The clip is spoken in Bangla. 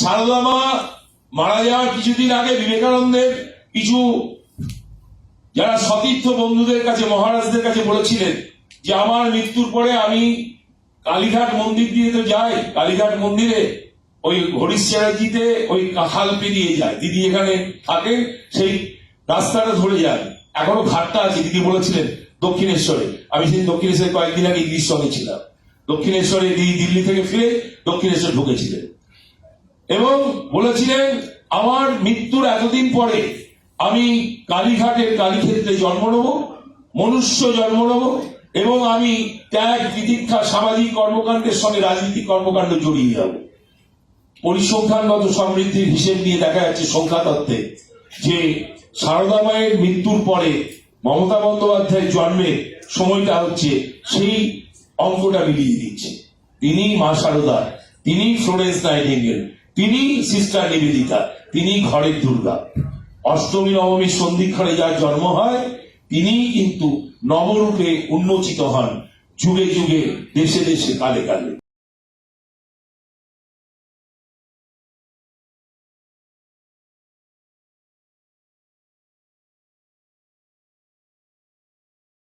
সারদা মা মারা যাওয়ার কিছুদিন আগে বিবেকানন্দের কিছু যারা সতীর্থ বন্ধুদের কাছে, মহারাজদের কাছে বলেছিলেন যে, আমার মৃত্যুর পরে আমি কালীঘাট মন্দির দিয়ে তো যাই। কালীঘাট মন্দিরে ওই হরিশ চ্যাটার্জিতে ওই হাল পেরিয়ে যায়। দিদি এখানে থাকে, সেই রাস্তাটা ধরে যায়। এখনও ঘাটটা আছে, দিদি বলেছিলেন দক্ষিণেশ্বরে। আমি সেই দক্ষিণেশ্বরে কয়েকদিন আগে দিদির ছিলাম। দক্ষিণেশ্বরে দিদি দিল্লি থেকে ফিরে দক্ষিণেশ্বর ঢুকেছিলেন। এবং বলেছিলেন, আমার মৃত্যুর এতদিন পরে আমি কালীঘাটের কালীক্ষেত্রে জন্ম নেব, মনুষ্য জন্ম নেব, এবং আমি ত্যাগ বিদীক্ষা সামাজিক কর্মকাণ্ডের সঙ্গে রাজনীতিক কর্মকাণ্ড জড়িয়ে যাব। পরিসংখ্যানগত সমৃদ্ধির হিসেব নিয়ে দেখা যাচ্ছে সংখ্যা তত্ত্বে যে সারদা মায়ের মৃত্যুর পরে মমতা বন্দ্যোপাধ্যায়ের জন্মের সময়টা হচ্ছে সেই অঙ্কটা মিলিয়ে দিচ্ছে। তিনি মা সারদা, তিনি ফ্লোরেন্স নাইটিঙ্গেল। তিনি সিস্টার নিবেদিতা তিনি ঘরের দুর্গা। অষ্টমী নবমী সন্ধিক্ষণে যার জন্ম হয়, তিনি কিন্তু নবরূপে উন্মোচিত হন, যুগে যুগে, দেশে দেশে, কালে কালে।